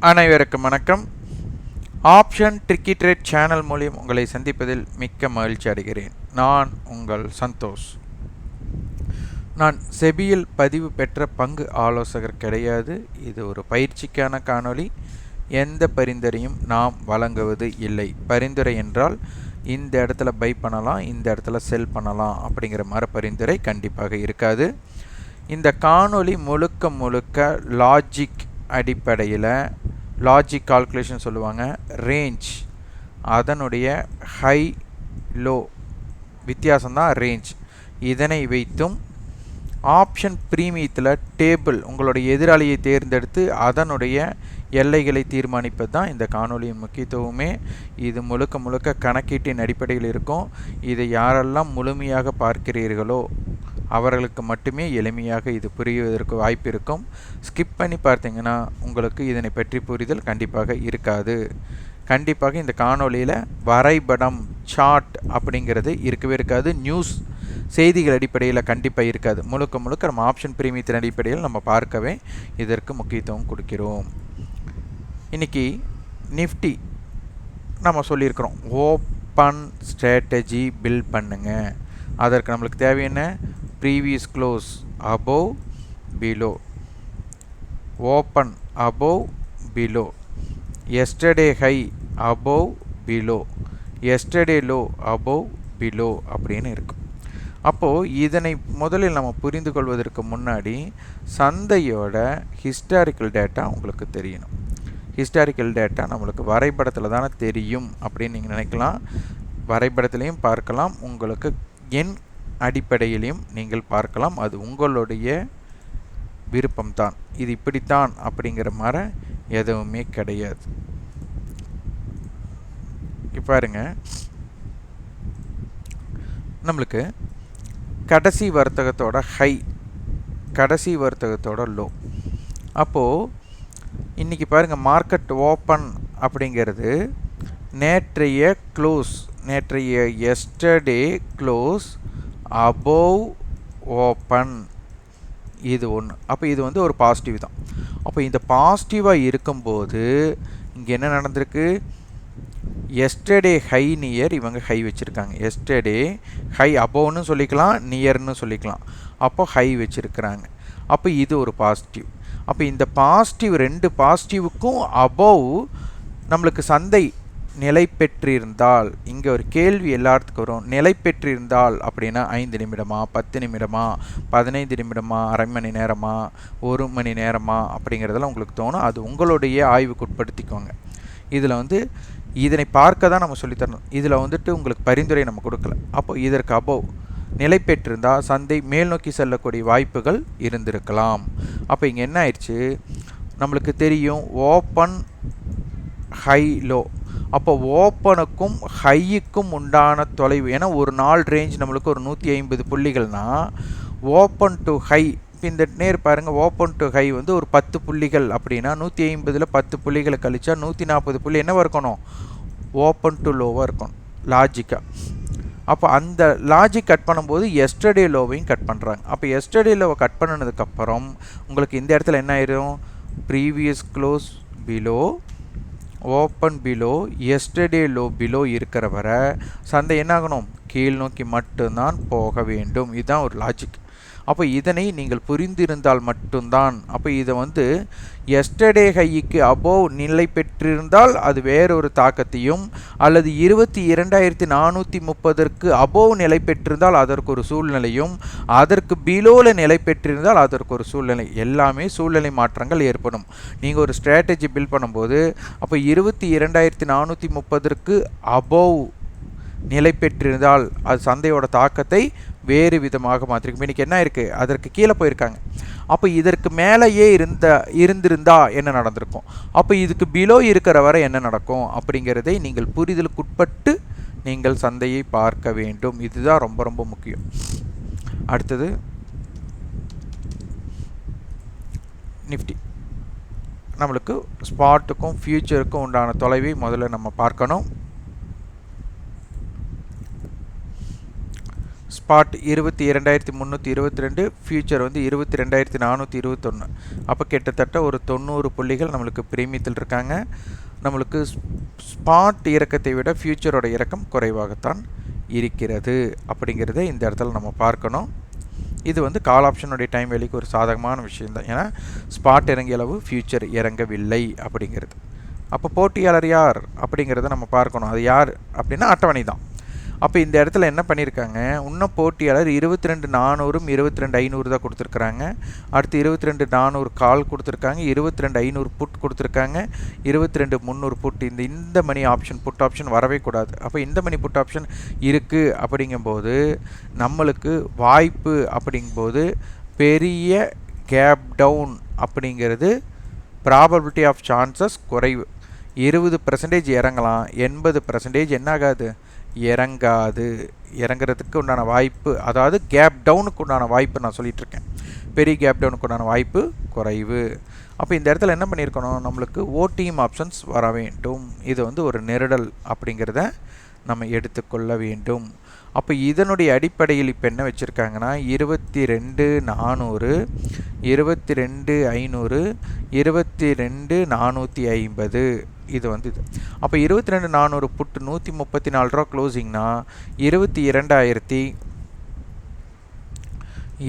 அனைவருக்கும் வணக்கம். Option tricky trade channel மூலியம் உங்களை சந்திப்பதில் மிக்க மகிழ்ச்சி அடைகிறேன். நான் உங்கள் சந்தோஷ். நான் செபியில் பதிவு பெற்ற பங்கு ஆலோசகர் கிடையாது. இது ஒரு பயிற்சிக்கான காணொளி. எந்த பரிந்துரையும் நாம் வழங்குவது இல்லை. பரிந்துரை என்றால் இந்த இடத்துல பை பண்ணலாம் இந்த இடத்துல செல் பண்ணலாம் அப்படிங்கிற மாதிரி பரிந்துரை கண்டிப்பாக இருக்காது. இந்த காணொளி முழுக்க முழுக்க லாஜிக் அடிப்படையில் லாஜிக் கால்குலேஷன் சொல்லுவாங்க. ரேஞ்ச் அதனுடைய ஹை லோ வித்தியாசம்தான் ரேஞ்ச் இதனை வைத்தும் ஆப்ஷன் ப்ரீமியத்தில் டேபிள் உங்களுடைய எதிராளியை தேர்ந்தெடுத்து அதனுடைய எல்லைகளை தீர்மானிப்பது தான் இந்த காணொலியின் முக்கியத்துவமே. இது முழுக்க முழுக்க கணக்கீட்டின் அடிப்படையில் இருக்கும். இதை யாரெல்லாம் முழுமையாக பார்க்கிறீர்களோ அவர்களுக்கு மட்டுமே எளிமையாக இது புரிவதற்கு வாய்ப்பு இருக்கும் ஸ்கிப் பண்ணி பார்த்தீங்கன்னா உங்களுக்கு இதனை பற்றி புரிதல் கண்டிப்பாக இருக்காது. கண்டிப்பாக இந்த காணொளியில் வரைபடம் சார்ட் அப்படிங்கிறது இருக்கவே இருக்காது. நியூஸ் செய்திகள் அடிப்படையில் கண்டிப்பாக இருக்காது. முழுக்க முழுக்க நம்ம ஆப்ஷன் பிரீமியத்தின் அடிப்படையில் நம்ம பார்க்கவே இதற்கு முக்கியத்துவம் கொடுக்கிறோம். இன்றைக்கி நிஃப்டி நம்ம சொல்லியிருக்கிறோம். ஓப்பன் ஸ்ட்ராட்டஜி பில்ட் பண்ணுங்கள் அதற்கு நம்மளுக்கு தேவையான previous close above below open above below yesterday high above below yesterday low above below அப்படின்னு இருக்கும். அப்போது இதனை முதலில் நம்ம புரிந்து கொள்வதற்கு முன்னாடி சந்தையோட ஹிஸ்டாரிக்கல் டேட்டா உங்களுக்கு தெரியணும். ஹிஸ்டாரிக்கல் டேட்டா நம்மளுக்கு வரைபடத்தில் தானே தெரியும் அப்படின்னு நீங்கள் நினைக்கலாம். வரைபடத்துலேயும் பார்க்கலாம். உங்களுக்கு என் அடிப்படையிலையும் நீங்கள் பார்க்கலாம். அது உங்களுடைய விருப்பம்தான். இது இப்படித்தான் அப்படிங்கிற மாதிரி எதுவுமே கிடையாது. பாருங்க. நம்மளுக்கு கடைசி வர்த்தகத்தோட ஹை கடைசி வர்த்தகத்தோட லோ அப்போது இன்றைக்கி பாருங்கள் மார்க்கெட் ஓப்பன் அப்படிங்கிறது நேற்றைய க்ளோஸ் நேற்றைய எஸ்டர்டே க்ளோஸ் அபோவ் ஓப்பன் இது ஒன்று அப்போ இது வந்து ஒரு பாசிட்டிவ் தான். அப்போ இந்த பாசிட்டிவாக இருக்கும்போது இங்கே என்ன நடந்திருக்கு? எஸ்டர்டே ஹை நியர் இவங்க ஹை வச்சுருக்காங்க. எஸ்டர்டே ஹை அபோவ்னு சொல்லிக்கலாம் நியர்னு சொல்லிக்கலாம். அப்போ ஹை வச்சுருக்கிறாங்க. அப்போ இது ஒரு பாசிட்டிவ் அப்போ இந்த பாசிட்டிவ் ரெண்டு பாசிட்டிவுக்கும் அபோவ் நம்மளுக்கு சந்தை நிலை பெற்றிருந்தால் இங்கே ஒரு கேள்வி எல்லாத்துக்கும் வரும். நிலை பெற்றிருந்தால் அப்படின்னா ஐந்து நிமிடமா பத்து நிமிடமா பதினைந்து நிமிடமா அரை மணி நேரமா ஒரு மணி நேரமா அப்படிங்கிறதெல்லாம் உங்களுக்கு தோணும். அது உங்களுடைய ஆய்வுக்கு உட்படுத்திக்கோங்க. இதில் வந்து இதனை பார்க்க தான் நம்ம சொல்லித்தரணும். இதில் வந்துட்டு உங்களுக்கு பரிந்துரை நம்ம கொடுக்கல. அப்போ இதற்கு அபோவ் நிலை பெற்றிருந்தால் சந்தை மேல் நோக்கி செல்லக்கூடிய வாய்ப்புகள் இருந்திருக்கலாம். அப்போ இங்கே என்ன ஆயிடுச்சு? நம்மளுக்கு தெரியும் ஓப்பன் ஹை லோ அப்போ ஓப்பனுக்கும் ஹையுக்கும் உண்டான தொலைவு. ஏன்னா ஒரு நாள் ரேஞ்ச் நம்மளுக்கு ஒரு நூற்றி ஐம்பது புள்ளிகள்னால் ஓப்பன் டு ஹை இந்த நேர் பாருங்கள் ஓப்பன் டு ஹை வந்து ஒரு பத்து புள்ளிகள் அப்படின்னா நூற்றி ஐம்பதில் பத்து புள்ளிகளை கழிச்சா நூற்றி நாற்பது புள்ளி என்னவாக இருக்கணும்? ஓப்பன் டு லோவாக இருக்கணும். லாஜிக்காக அப்போ அந்த லாஜிக் கட் பண்ணும்போது எஸ்டர்டே லோவையும் கட் பண்ணுறாங்க அப்போ எஸ்டர்டே லோவை கட் பண்ணினதுக்கப்புறம் உங்களுக்கு இந்த இடத்துல என்ன ஆயிரும்? Previous close below open below yesterday low below இருக்கிற வரை சந்தை என்னாகணும்? கீழ் நோக்கி மட்டும்தான் போக வேண்டும். இதுதான் ஒரு லாஜிக் அப்போ இதனை நீங்கள் புரிந்திருந்தால் மட்டும்தான். அப்போ இதை வந்து எஸ்டர்டே ஹைக்கு அபோவ் நிலை பெற்றிருந்தால் அது வேறொரு தாக்கத்தையும் அல்லது இருபத்தி இரண்டாயிரத்தி நானூற்றி முப்பதற்கு அபோவ் நிலை பெற்றிருந்தால் அதற்கு ஒரு சூழ்நிலையும் அதற்கு பிலோவில் நிலை பெற்றிருந்தால் அதற்கு ஒரு சூழ்நிலை எல்லாமே சூழ்நிலை மாற்றங்கள் ஏற்படும். நீங்கள் ஒரு ஸ்ட்ராட்டஜி பில்ட் பண்ணும்போது அப்போ இருபத்தி இரண்டாயிரத்தி நானூற்றி முப்பதற்கு அபோவ் நிலை பெற்றிருந்தால் அது சந்தையோட தாக்கத்தை வேறு விதமாக மாற்றிருக்கும். இன்றைக்கி என்ன இருக்குது அதற்கு கீழே போயிருக்காங்க. அப்போ இதற்கு மேலேயே இருந்த இருந்திருந்தா என்ன நடந்திருக்கும்? அப்போ இதுக்கு பிலோ இருக்கிற வரை என்ன நடக்கும்? அப்படிங்கிறதை நீங்கள் புரிதலுக்குட்பட்டு நீங்கள் சந்தையை பார்க்க வேண்டும். இதுதான் ரொம்ப ரொம்ப முக்கியம். அடுத்தது நிஃப்டி. நம்மளுக்கு ஸ்பாட்டுக்கும் ஃப்யூச்சருக்கும் உண்டான தொலைவை முதல்ல நம்ம பார்க்கணும். ஸ்பாட் இருபத்தி இரண்டாயிரத்தி முந்நூற்றி இருபத்தி ரெண்டு ஃபியூச்சர் வந்து இருபத்தி ரெண்டாயிரத்தி நானூற்றி இருபத்தொன்று அப்போ கிட்டத்தட்ட ஒரு தொண்ணூறு புள்ளிகள் நம்மளுக்கு பிரீமியத்தில் இருக்காங்க. நம்மளுக்கு ஸ்பாட் இறக்கத்தை விட ஃபியூச்சரோட இறக்கம் குறைவாகத்தான் இருக்கிறது அப்படிங்கிறத இந்த இடத்துல நம்ம பார்க்கணும். இது வந்து கால் ஆப்ஷனுடைய டைம் வேலைக்கு ஒரு சாதகமான விஷயம் தான் ஏன்னா ஸ்பாட் இறங்கிய அளவு ஃபியூச்சர் இறங்கவில்லை அப்படிங்கிறது. அப்போ போட்டியாளர் யார் அப்படிங்கிறத நம்ம பார்க்கணும். அது யார் அப்படின்னா அட்டவணை தான். அப்போ இந்த இடத்துல என்ன பண்ணியிருக்காங்க இன்னும் போட்டியாளர் இருபத்தி ரெண்டு நானூறும் இருபத்தி ரெண்டு ஐநூறு தான் கொடுத்துருக்குறாங்க. அடுத்து இருபத்தி ரெண்டு நானூறு கால் கொடுத்துருக்காங்க இருபத்தி ரெண்டு ஐநூறு புட் கொடுத்துருக்காங்க இருபத்தி ரெண்டு முந்நூறு புட். இந்த இந்த மணி ஆப்ஷன் புட் ஆப்ஷன் வரவே கூடாது. அப்போ இந்த மணி புட் ஆப்ஷன் இருக்குது அப்படிங்கும்போது நம்மளுக்கு வாய்ப்பு அப்படிங்கும்போது பெரிய கேப் டவுன் அப்படிங்கிறது ப்ராபபிலிட்டி ஆஃப் சான்சஸ் குறைவு. இருபது பர்சன்டேஜ் இறங்கலாம். எண்பது பர்சன்டேஜ் என்னாகாது? இறங்காது. இறங்குறதுக்கு உண்டான வாய்ப்பு அதாவது கேப் டவுனுக்கு உண்டான வாய்ப்பு நான் சொல்லிகிட்ருக்கேன் பெரிய கேப் டவுனுக்கு உண்டான வாய்ப்பு குறைவு. அப்போ இந்த இடத்துல என்ன பண்ணியிருக்கணும்? நம்மளுக்கு ஓடிஎம் ஆப்ஷன்ஸ் வர வேண்டும். இது வந்து ஒரு நெருடல் அப்படிங்கிறத நம்ம எடுத்துக்கொள்ள வேண்டும். அப்போ இதனுடைய அடிப்படையில் இப்போ என்ன வச்சுருக்காங்கன்னா இருபத்தி ரெண்டு நானூறு இருபத்தி ரெண்டு ஐநூறு இருபத்தி ரெண்டு நானூற்றி ஐம்பது. இது வந்து இது. அப்போ இருபத்தி ரெண்டு நானூறு புட்டு நூற்றி முப்பத்தி நாலு ரூபா க்ளோசிங்னா இருபத்தி இரண்டாயிரத்தி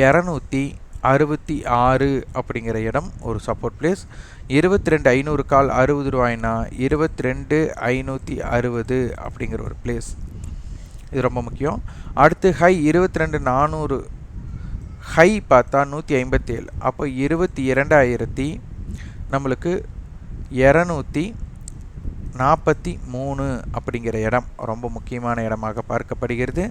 இரநூத்தி அறுபத்தி ஆறு அப்படிங்கிற இடம் ஒரு சப்போர்ட் பிளேஸ் இருபத்தி ரெண்டு ஐநூறு கால் அறுபது ரூபாய்னா இருபத்தி ரெண்டு ஐநூற்றி அறுபது அப்படிங்கிற ஒரு பிளேஸ் இது ரொம்ப முக்கியம். அடுத்து ஹை இருபத்தி ரெண்டு நானூறு ஹை பார்த்தா நூற்றி ஐம்பத்தி ஏழு அப்போ இருபத்தி இரண்டாயிரத்தி நம்மளுக்கு இரநூத்தி நாற்பத்தி மூணு அப்படிங்கிற இடம் ரொம்ப முக்கியமான இடமாக பார்க்கப்படுகிறது.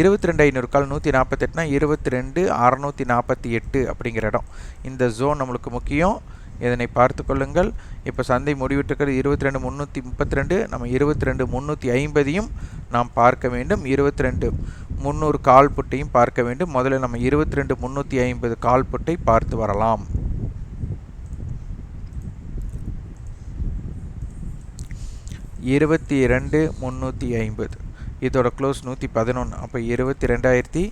இருபத்தி ரெண்டு ஐநூறு கால் நூற்றி நாற்பத்தெட்டுனா இருபத்தி ரெண்டு அறநூற்றி நாற்பத்தி எட்டு அப்படிங்கிற இடம். இந்த ஜோன் நம்மளுக்கு முக்கியம். இதனை பார்த்து கொள்ளுங்கள். இப்போ சந்தை முடிவிட்டிருக்கிறது இருபத்தி ரெண்டு முந்நூற்றி முப்பத்தி ரெண்டு நம்ம இருபத்தி ரெண்டு முந்நூற்றி ஐம்பதையும் நாம் பார்க்க வேண்டும். இருபத்தி ரெண்டு முந்நூறு கால் புட்டையும் பார்க்க வேண்டும். முதல்ல நம்ம இருபத்தி ரெண்டு முந்நூற்றி ஐம்பது கால் புட்டை பார்த்து வரலாம். இருபத்தி ரெண்டு முந்நூற்றி ஐம்பது. இதோட க்ளோஸ் நூற்றி பதினொன்று அப்போ இருபத்தி ரெண்டாயிரத்தி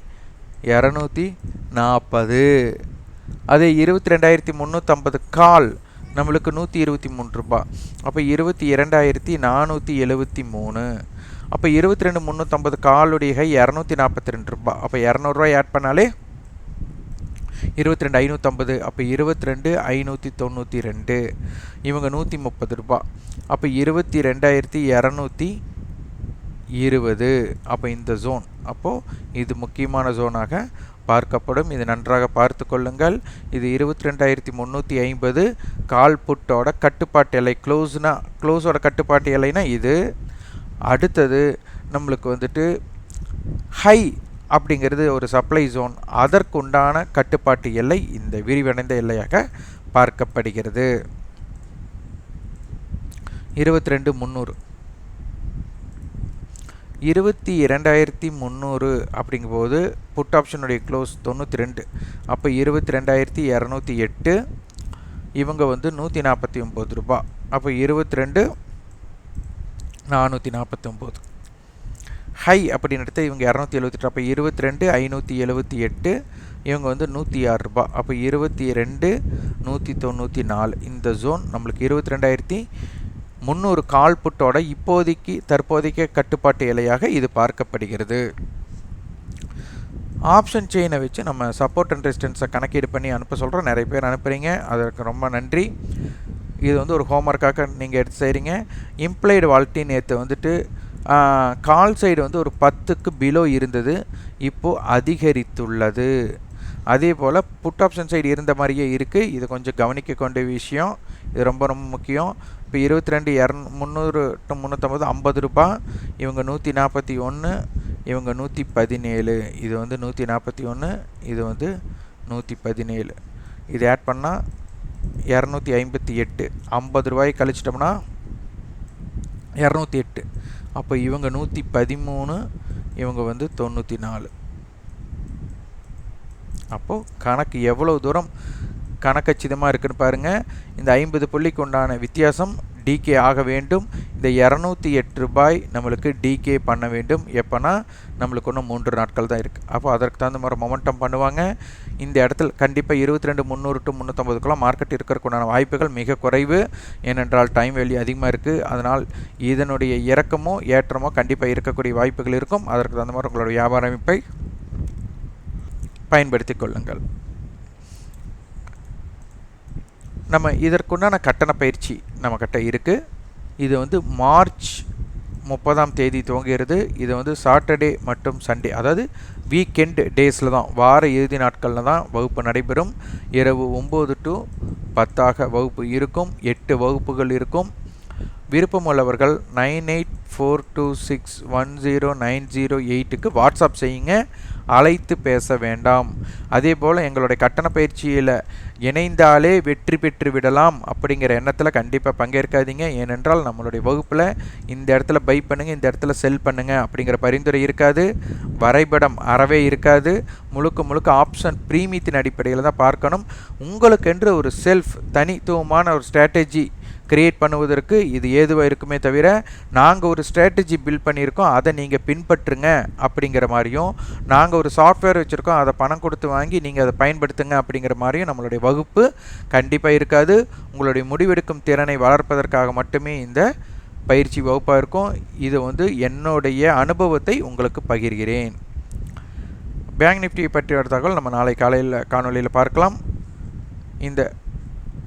இரநூத்தி நாற்பது அதே இருபத்தி ரெண்டாயிரத்தி முந்நூற்றம்பது கால் நம்மளுக்கு நூற்றி இருபத்தி மூணு ரூபா. அப்போ இருபத்தி இரண்டாயிரத்தி நானூற்றி எழுபத்தி மூணு. அப்போ இருபத்தி ரெண்டு முந்நூற்றம்பது காலுடைய ஹை இரநூத்தி நாற்பத்தி ரெண்டு ரூபா. அப்போ இரநூறுவா ஆட் பண்ணாலே இருபத்தி ரெண்டு ஐநூற்றம்பது அப்போ இருபத்தி ரெண்டு ஐநூற்றி தொண்ணூற்றி ரெண்டு. இவங்க நூற்றி முப்பது ரூபா. அப்போ இருபத்தி ரெண்டாயிரத்தி இரநூத்தி இருபது. அப்போ இந்த ஜோன் அப்போது இது முக்கியமான ஜோனாக பார்க்கப்படும். இது நன்றாக பார்த்து கொள்ளுங்கள். இது இருபத்தி ரெண்டாயிரத்தி முந்நூற்றி ஐம்பது. கால் புட்டோட கட்டுப்பாட்டு எல்லை க்ளோஸ்னா க்ளோஸோட கட்டுப்பாட்டு எல்லைனா இது. அடுத்தது நம்மளுக்கு வந்துட்டு ஹை அப்படிங்கிறது ஒரு சப்ளை ஜோன் அதற்குண்டான கட்டுப்பாட்டு எல்லை இந்த விரிவடைந்த எல்லையாக பார்க்கப்படுகிறது. இருபத்தி ரெண்டு முந்நூறு. இருபத்தி இரண்டாயிரத்தி முந்நூறு அப்படிங்கும்போது புட் ஆப்ஷனுடைய க்ளோஸ் தொண்ணூற்றி ரெண்டு. அப்போ இருபத்தி ரெண்டாயிரத்தி இரநூத்தி எட்டு. இவங்க வந்து நூற்றி நாற்பத்தி ஒம்பது ரூபா. அப்போ இருபத்தி ரெண்டு நானூற்றி நாற்பத்தி ஒம்பது. ஹை அப்படின்னு எடுத்து இவங்க இரநூத்தி எழுபத்தெட்டு அப்போ இருபத்தி ரெண்டு ஐநூற்றி எழுபத்தி எட்டு. இவங்க வந்து நூற்றி ஆறு ரூபா. அப்போ இருபத்தி ரெண்டு நூற்றி தொண்ணூற்றி நாலு. இந்த ஜோன் நம்மளுக்கு இருபத்தி ரெண்டாயிரத்தி முந்நூறு கால் புட்டோட இப்போதைக்கு தற்போதைக்கு கட்டுப்பாட்டு இலையாக இது பார்க்கப்படுகிறது. ஆப்ஷன் செயினை வச்சு நம்ம சப்போர்ட் அண்ட் ரெசிஸ்டன்ஸை கணக்கீடு பண்ணி அனுப்ப சொல்கிறோம் நிறைய பேர் அனுப்புகிறீங்க அதற்கு ரொம்ப நன்றி. இது வந்து ஒரு ஹோம்ஒர்க்காக நீங்கள் எடுத்து செய்கிறீங்க இம்ப்ளைடு வால்ட்டி நேற்று வந்துட்டு கால் சைடு வந்து ஒரு பத்துக்கு பிலோ இருந்தது. இப்போது அதிகரித்துள்ளது. அதே போல் புட் ஆப்ஷன் சைடு இருந்த மாதிரியே இருக்குது இது கொஞ்சம் கவனிக்க கொண்ட விஷயம். இது ரொம்ப ரொம்ப முக்கியம். இப்போ இருபத்தி ரெண்டு இரநூ முந்நூறு டு முந்நூற்றம்பது ஐம்பது ரூபா இவங்க நூற்றி நாற்பத்தி ஒன்று இவங்க நூற்றி பதினேழு. இது வந்து நூற்றி நாற்பத்தி ஒன்று இது வந்து நூற்றி பதினேழு. இது ஆட் பண்ணால் இரநூத்தி ஐம்பத்தி எட்டு. ஐம்பது ரூபாய் கழிச்சிட்டோம்னா இரநூத்தி எட்டு. அப்போ இவங்க நூற்றி பதிமூணு இவங்க வந்து தொண்ணூற்றி நாலு. அப்போது கணக்கு எவ்வளோ தூரம் கணக்கச்சிதமாக இருக்குன்னு பாருங்கள் இந்த ஐம்பது புள்ளிக்கு உண்டான வித்தியாசம் டிகே ஆக வேண்டும். இந்த இரநூத்தி எட்டு ரூபாய் நம்மளுக்கு டிகே பண்ண வேண்டும். எப்போனா நம்மளுக்கு இன்னும் மூன்று நாட்கள் தான் இருக்குது அப்போ அதற்கு தகுந்த மாதிரி மொமெண்டம் பண்ணுவாங்க. இந்த இடத்துல கண்டிப்பாக இருபத்தி ரெண்டு முந்நூறு டு முந்நூற்றம்பதுக்குள்ள மார்க்கெட் இருக்கிறதுக்குண்டான வாய்ப்புகள் மிக குறைவு. ஏனென்றால் டைம் வேல்யூ அதிகமாக இருக்குது அதனால் இதனுடைய இறக்கமோ ஏற்றமோ கண்டிப்பாக இருக்கக்கூடிய வாய்ப்புகள் இருக்கும். அதற்கு தகுந்த மாதிரி உங்களோட வியாபார அமைப்பை பயன்படுத்தி கொள்ளுங்கள். நம்ம இதற்குண்டான கட்டண பயிற்சி நம்மக்கிட்ட இருக்குது இது வந்து மார்ச் முப்பதாம் தேதி துவங்குகிறது. இது வந்து சாட்டர்டே மற்றும் சண்டே. அதாவது வீக்கெண்டு டேஸில் தான் வார இறுதி நாட்களில் தான் வகுப்பு நடைபெறும். இரவு ஒம்பது டு பத்தாக வகுப்பு இருக்கும். எட்டு வகுப்புகள் இருக்கும். விருப்பமுள்ளவர்கள் nine eight four two six one zero nine zero எயிட்டுக்கு வாட்ஸ்அப் செய்யுங்க. அழைத்து பேச வேண்டாம். அதே போல் எங்களுடைய கட்டண பயிற்சியில் இணைந்தாலே வெற்றி பெற்று விடலாம் அப்படிங்கிற எண்ணத்தில் கண்டிப்பாக பங்கேற்காதீங்க. ஏனென்றால் நம்மளுடைய வகுப்பில் இந்த இடத்துல பை பண்ணுங்கள் இந்த இடத்துல செல் பண்ணுங்கள் அப்படிங்கிற பரிந்துரை இருக்காது. வரைபடம் அறவே இருக்காது. முழுக்க முழுக்க ஆப்ஷன் ப்ரீமியத்தின் அடிப்படையில் தான் பார்க்கணும். உங்களுக்கென்று ஒரு செல்ஃப் தனித்துவமான ஒரு ஸ்ட்ராட்டஜி கிரியேட் பண்ணுவதற்கு இது ஏதுவாக இருக்குமே தவிர நாங்கள் ஒரு ஸ்ட்ராட்டஜி பில்ட் பண்ணியிருக்கோம் அதை நீங்கள் பின்பற்றுங்க அப்படிங்கிற மாதிரியும் நாங்கள் ஒரு சாஃப்ட்வேர் வச்சுருக்கோம் அதை பணம் கொடுத்து வாங்கி நீங்கள் அதை பயன்படுத்துங்க அப்படிங்கிற மாதிரியும் நம்மளுடைய வகுப்பு கண்டிப்பாக இருக்காது. உங்களுடைய முடிவெடுக்கும் திறனை வளர்ப்பதற்காக மட்டுமே இந்த பயிற்சி வகுப்பாக இருக்கும். இது வந்து என்னுடைய அனுபவத்தை உங்களுக்கு பகிர்கிறேன். பேங்க் நிஃப்டியை பற்றிய தகவல் நம்ம நாளை காலையில் காணொலியில் பார்க்கலாம். இந்த